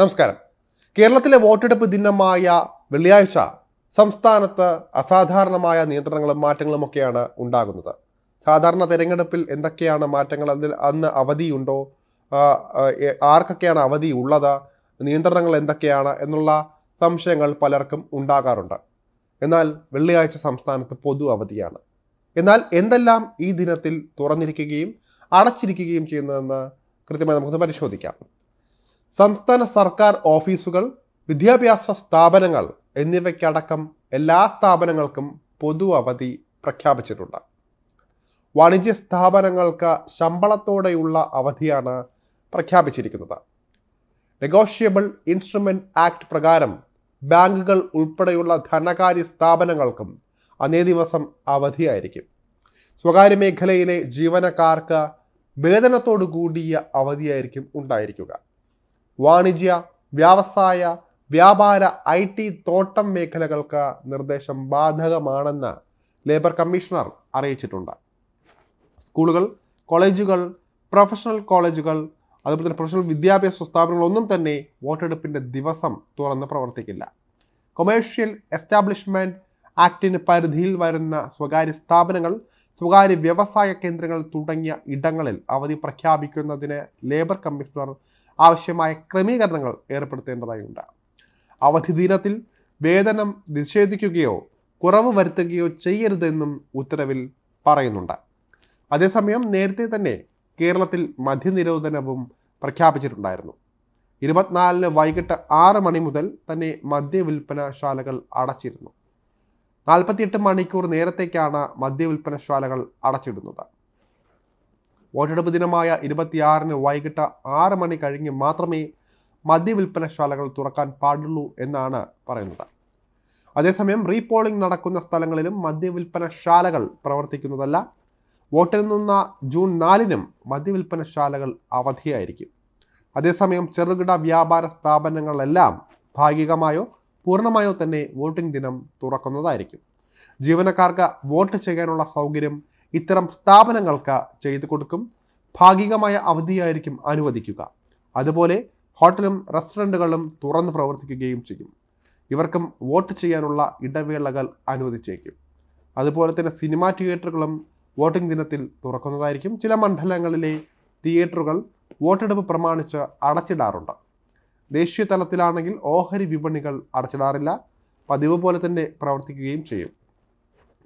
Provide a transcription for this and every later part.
നമസ്കാരം. കേരളത്തിലെ വോട്ടെടുപ്പ് ദിനമായ വെള്ളിയാഴ്ച സംസ്ഥാനത്ത് അസാധാരണമായ നിയന്ത്രണങ്ങളും മാറ്റങ്ങളും ഒക്കെയാണ് ഉണ്ടാകുന്നത്. സാധാരണ തെരഞ്ഞെടുപ്പിൽ എന്തൊക്കെയാണ് മാറ്റങ്ങൾ അതിൽ അന്ന് അവധിയുണ്ടോ? ആർക്കൊക്കെയാണ് അവധി ഉള്ളത് നിയന്ത്രണങ്ങൾ എന്തൊക്കെയാണ് എന്നുള്ള സംശയങ്ങൾ പലർക്കും ഉണ്ടാകാറുണ്ട്. എന്നാൽ വെള്ളിയാഴ്ച സംസ്ഥാനത്ത് പൊതു അവധിയാണ്. എന്നാൽ എന്തെല്ലാം ഈ ദിനത്തിൽ തുറന്നിരിക്കുകയും അടച്ചിരിക്കുകയും ചെയ്യുന്നതെന്ന് കൃത്യമായി നമുക്കൊന്ന് പരിശോധിക്കാം. സംസ്ഥാന സർക്കാർ ഓഫീസുകൾ വിദ്യാഭ്യാസ സ്ഥാപനങ്ങൾ എന്നിവയ്ക്കടക്കം എല്ലാ സ്ഥാപനങ്ങൾക്കും പൊതു അവധി പ്രഖ്യാപിച്ചിട്ടുണ്ട്. വാണിജ്യ സ്ഥാപനങ്ങൾക്ക് ശമ്പളത്തോടെയുള്ള അവധിയാണ് പ്രഖ്യാപിച്ചിരിക്കുന്നത്. നെഗോഷ്യബിൾ ഇൻസ്ട്രുമെന്റ് ആക്ട് പ്രകാരം ബാങ്കുകൾ ഉൾപ്പെടെയുള്ള ധനകാര്യ സ്ഥാപനങ്ങൾക്കും അന്നേ ദിവസം അവധിയായിരിക്കും. സ്വകാര്യ മേഖലയിലെ ജീവനക്കാർക്ക് വേതനത്തോടു കൂടിയ അവധിയായിരിക്കും ഉണ്ടായിരിക്കുക. വാണിജ്യ വ്യവസായ വ്യാപാര ഐ ടി തോട്ടം മേഖലകൾക്ക് നിർദ്ദേശം ബാധകമാണെന്ന് ലേബർ കമ്മീഷണർ അറിയിച്ചിട്ടുണ്ട്. സ്കൂളുകൾ കോളേജുകൾ പ്രൊഫഷണൽ കോളേജുകൾ അതുപോലെ തന്നെ പ്രൊഫഷണൽ വിദ്യാഭ്യാസ സ്ഥാപനങ്ങളൊന്നും തന്നെ വോട്ടെടുപ്പിന്റെ ദിവസം തുറന്ന് പ്രവർത്തിക്കില്ല. കൊമേഴ്ഷ്യൽ എസ്റ്റാബ്ലിഷ്മെന്റ് ആക്ടിന് പരിധിയിൽ വരുന്ന സ്വകാര്യ സ്ഥാപനങ്ങൾ സ്വകാര്യ വ്യവസായ കേന്ദ്രങ്ങൾ തുടങ്ങിയ ഇടങ്ങളിൽ അവധി പ്രഖ്യാപിക്കുന്നതിന് ലേബർ കമ്മീഷണർ ആവശ്യമായ ക്രമീകരണങ്ങൾ ഏർപ്പെടുത്തേണ്ടതായുണ്ട്. അവധി ദിനത്തിൽ വേതനം നിഷേധിക്കുകയോ കുറവ് വരുത്തുകയോ ചെയ്യരുതെന്നും ഉത്തരവിൽ പറയുന്നുണ്ട്. അതേസമയം നേരത്തെ തന്നെ കേരളത്തിൽ മദ്യനിരോധനവും പ്രഖ്യാപിച്ചിട്ടുണ്ടായിരുന്നു. ഇരുപത്തിനാലിന് വൈകിട്ട് ആറ് മണി മുതൽ തന്നെ മദ്യവിൽപ്പനശാലകൾ അടച്ചിരുന്നു. നാൽപ്പത്തിയെട്ട് മണിക്കൂർ നേരത്തേക്കാണ് മദ്യവിൽപ്പനശാലകൾ അടച്ചിടുന്നത്. വോട്ടെടുപ്പ് ദിനമായ ഇരുപത്തിയാറിന് വൈകിട്ട് ആറ് മണി കഴിഞ്ഞ് മാത്രമേ മദ്യവിൽപ്പനശാലകൾ തുറക്കാൻ പാടുള്ളൂ എന്നാണ് പറയുന്നത്. അതേസമയം റീപോളിംഗ് നടക്കുന്ന സ്ഥലങ്ങളിലും മദ്യവിൽപ്പനശാലകൾ പ്രവർത്തിക്കുന്നതല്ല. വോട്ടെടുന്ന ജൂൺ നാലിനും മദ്യവിൽപ്പനശാലകൾ അവധിയായിരിക്കും. അതേസമയം ചെറുകിട വ്യാപാര സ്ഥാപനങ്ങളെല്ലാം ഭാഗികമായോ പൂർണമായോ തന്നെ വോട്ടിംഗ് ദിനം തുറക്കുന്നതായിരിക്കും. ജീവനക്കാർക്ക് വോട്ട് ചെയ്യാനുള്ള സൗകര്യം ഇത്തരം സ്ഥാപനങ്ങൾക്ക് ചെയ്തു കൊടുക്കും. ഭാഗികമായ അവധിയായിരിക്കും അനുവദിക്കുക. അതുപോലെ ഹോട്ടലും റെസ്റ്റോറന്റുകളും തുറന്നു പ്രവർത്തിക്കുകയും ചെയ്യും. ഇവർക്കും വോട്ട് ചെയ്യാനുള്ള ഇടവേളകൾ അനുവദിച്ചേക്കും. അതുപോലെ തന്നെ സിനിമാ തിയേറ്ററുകളും വോട്ടിംഗ് ദിനത്തിൽ തുറക്കുന്നതായിരിക്കും. ചില മണ്ഡലങ്ങളിലെ തിയേറ്ററുകൾ വോട്ടെടുപ്പ് പ്രമാണിച്ച് അടച്ചിടാറുണ്ട്. ദേശീയ തലത്തിലാണെങ്കിൽ ഓഹരി വിപണികൾ അടച്ചിടാറില്ല. പതിവ് പോലെ തന്നെ പ്രവർത്തിക്കുകയും ചെയ്യും.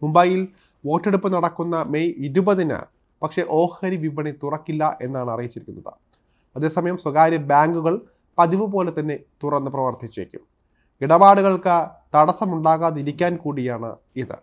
മുംബൈയിൽ വോട്ടെടുപ്പ് നടക്കുന്ന മെയ് ഇരുപതിന് പക്ഷേ ഓഹരി വിപണി തുറക്കില്ല എന്നാണ് അറിയിച്ചിരിക്കുന്നത്. അതേസമയം സ്വകാര്യ ബാങ്കുകൾ പതിവ് പോലെ തന്നെ തുറന്ന് പ്രവർത്തിച്ചേക്കും. ഇടപാടുകൾക്ക് തടസ്സമുണ്ടാകാതിരിക്കാൻ കൂടിയാണ് ഇത്.